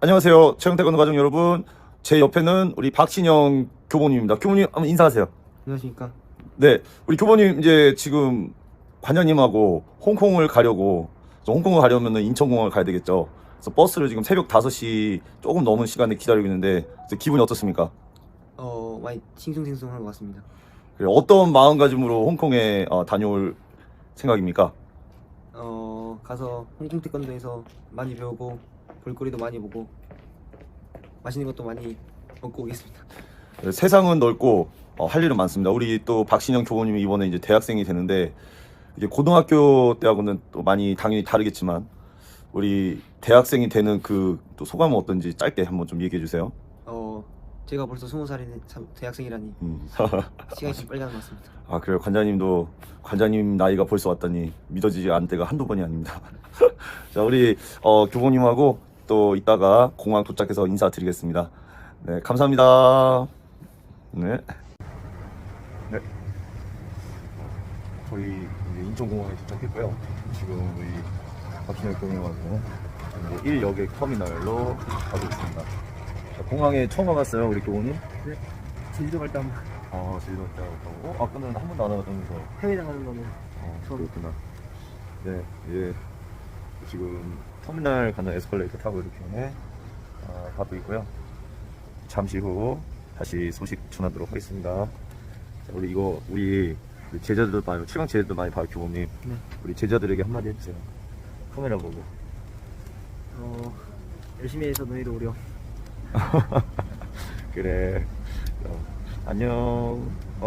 안녕하세요. 최영태건너 가족 여러분. 제 옆에는 우리 박신영 교보님입니다. 교보님 한번 인사하세요. 안녕하십니까. 네, 우리 교보님 이제 지금 관장님하고 홍콩을 가려고 저 홍콩을 가려면 인천공항을 가야 되겠죠. 그래서 버스를 지금 새벽 5시 조금 넘은 시간에 기다리고 있는데 기분이 어떻습니까? 어 많이 싱숭생숭한 것 같습니다. 어떤 마음가짐으로 홍콩에 어, 다녀올 생각입니까? 어 가서 홍콩 태권도에서 많이 배우고 볼거리도 많이 보고 맛있는 것도 많이 먹고 오겠습니다. 네, 세상은 넓고 어, 할 일은 많습니다. 우리 또 박신영 교보님이 이번에 이제 대학생이 되는데 이제 고등학교 때하고는 또 많이 당연히 다르겠지만 우리 대학생이 되는 그 또 소감은 어떤지 짧게 한번 좀 얘기해 주세요. 어 제가 벌써 스무 살인 참 대학생이라니 음. 시간이 좀 빨리 가는 것 같습니다. 아 그래요 관장님도 관장님 나이가 벌써 왔다니 믿어지지 않을 때가 한두 번이 아닙니다. 자 우리 어, 교보님하고 또 이따가 공항 도착해서 인사드리겠습니다. 네 감사합니다. 네. 네. 저희 이제 인천공항에 도착했고요. 지금 우리 교보님하고 이제 1여객 터미널로 가고 있습니다. 자, 공항에 처음 와봤어요 우리 교보님? 제주도 갈때 한번 아 제주도 갔다 왔다고? 어? 아까는 한 번도 안 와봤다면서 해외 나가는 거는 어, 처음. 그렇구나. 네, 예. 지금 터미널 가는 에스컬레이터 타고 이렇게 어, 가고 있고요. 잠시 후 다시 소식 전하도록 하겠습니다. 자, 우리 이거 우리 우리 제자들도 많이 최강 제자들 많이 봐요, 교범님. 네. 우리 제자들에게 한마디 해주세요. 카메라 보고. 어 열심히 해서 너희를 오려. 그래. 어, 안녕. 바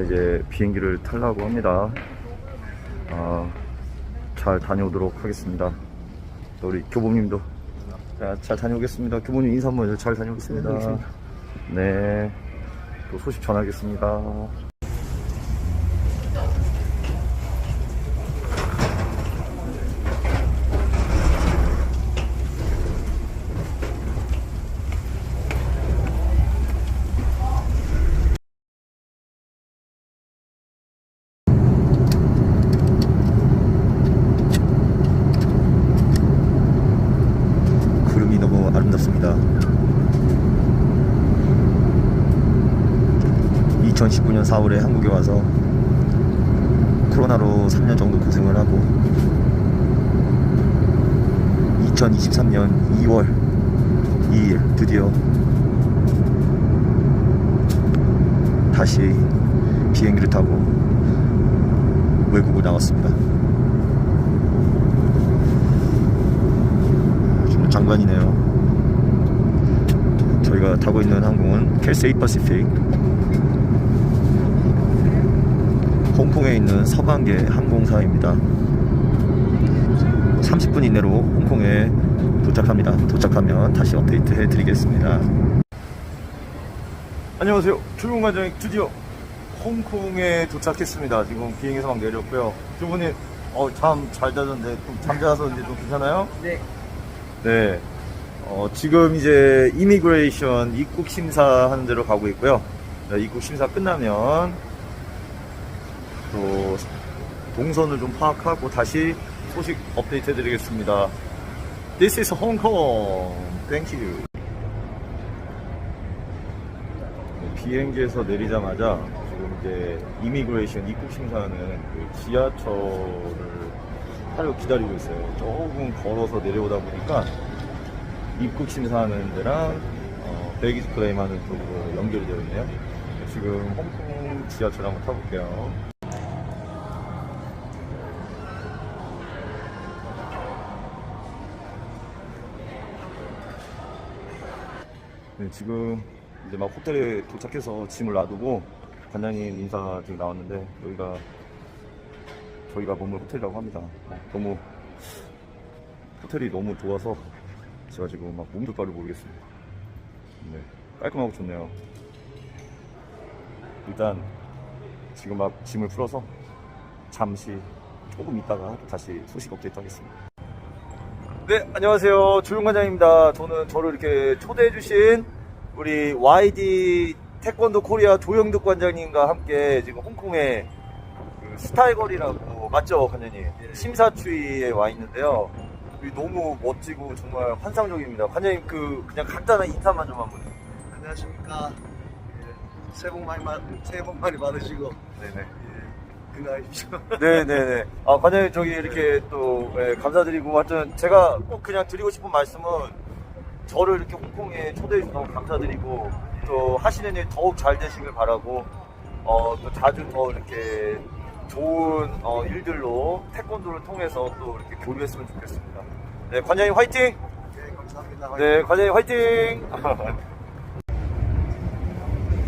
이. 이제 비행기를 타려고 합니다. 아, 잘 다녀오도록 하겠습니다. 또 우리 교보님도 자, 잘 다녀오겠습니다. 교보님 인사 한번 잘 다녀오겠습니다. 다녀오겠습니다. 네. 또 소식 전하겠습니다. 구름이 너무 아름답습니다. 2019년 4월에 한국에 와서 코로나로 3년 정도 고생을 하고 2023년 2월 2일 드디어 다시 비행기를 타고 외국을 나왔습니다. 정말 장관이네요. 저희가 타고 있는 항공은 캘세이 퍼시픽 홍콩에 있는 서방계 항공사입니다. 30분 이내로 홍콩에 도착합니다. 도착하면 다시 업데이트 해드리겠습니다. 안녕하세요. 관장이 드디어 홍콩에 도착했습니다. 지금 비행기에서 막 내렸고요. 주부님, 어, 잠잘 자던데 좀 잠자서 이제 좀 괜찮아요? 네. 네. 어, 지금 이제 이미그레이션 입국 심사 하는 데로 가고 있고요. 네, 입국 심사 끝나면 또 동선을 좀 파악하고 다시 소식 업데이트 해드리겠습니다. This is Hong Kong. Thank you. 네, 비행기에서 내리자마자 지금 이제 이미그레이션 입국 심사하는 그 지하철을 타려고 기다리고 있어요. 조금 걸어서 내려오다 보니까 입국 심사하는 데랑 어, 베이지 클레임 하는 쪽으로 연결이 되어 있네요. 지금 홍콩 지하철 한번 타볼게요. 네, 지금 이제 막 호텔에 도착해서 짐을 놔두고 관장님 인사 지금 나왔는데 여기가 저희가 머물 호텔이라고 합니다. 어, 너무 호텔이 너무 좋아서 제가 지금 막 몸둘 바를 모르겠습니다. 네, 깔끔하고 좋네요. 일단 지금 막 짐을 풀어서 잠시 조금 있다가 다시 소식 업데이트 하겠습니다. 네, 안녕하세요. 조용관장입니다. 저는 저를 이렇게 초대해주신 우리 YD 태권도 코리아 조영득 관장님과 함께 지금 홍콩의 그 스타일거리라고 맞죠, 관장님? 심사추이에 와 있는데요. 너무 멋지고 정말 환상적입니다. 관장님 그 그냥 간단한 인사만 좀 한번. 안녕하십니까. 예, 새해 복 많이 받, 새해 복 많이 받으시고 네네. 예, 건강하십시오. 네네네. 아, 관장님, 저기 이렇게 또, 예, 감사드리고, 하여튼, 제가 꼭 그냥 드리고 싶은 말씀은, 저를 이렇게 홍콩에 초대해 주셔서 너무 감사드리고, 또 하시는 일 더욱 잘 되시길 바라고, 어, 또 자주 더 이렇게 좋은, 어, 일들로 태권도를 통해서 또 이렇게 교류했으면 좋겠습니다. 네, 관장님 화이팅! 예, 감사합니다. 네, 과장님 화이팅!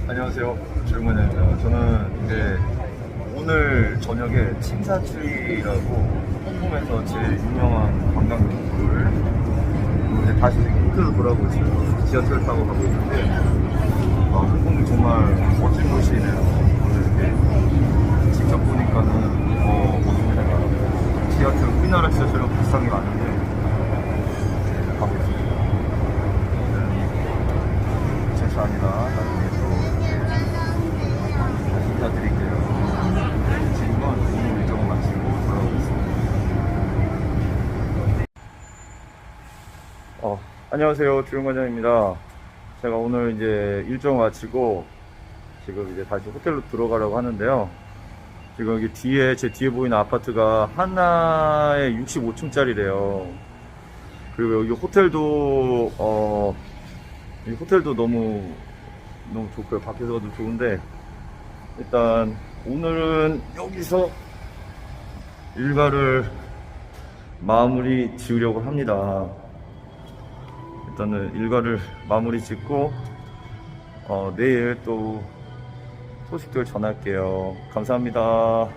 안녕하세요. 조용관장입니다. 저는 이제 오늘 저녁에 침사추이라고 홍콩에서 제일 유명한 관광객을 다시 호텔로 돌아오고 있어요. 지하철 타고 가고 있는데 아, 홍콩이 정말 멋진 곳이네요. 오늘 이렇게 직접 보니까는 어. 지하철 우리나라 지하철이랑 비슷한 게 많은데 네, 가고 있습니다. 제 차 아니라 나중에 또 이렇게 다시 인사드릴게요. 지금은 오늘 일정을 마치고 돌아오고 있습니다. 어, 안녕하세요. 주영관장입니다. 제가 오늘 이제 일정 마치고 지금 이제 다시 호텔로 들어가려고 하는데요. 지금 여기 뒤에, 제 뒤에 보이는 아파트가 하나에 65층짜리래요. 그리고 여기 호텔도, 어, 이 호텔도 너무 너무 좋고요. 밖에서 가도 좋은데 일단 오늘은 여기서 일과를 마무리 지으려고 합니다. 일단은 일과를 마무리 짓고 어, 내일 또 소식들 전할게요. 감사합니다.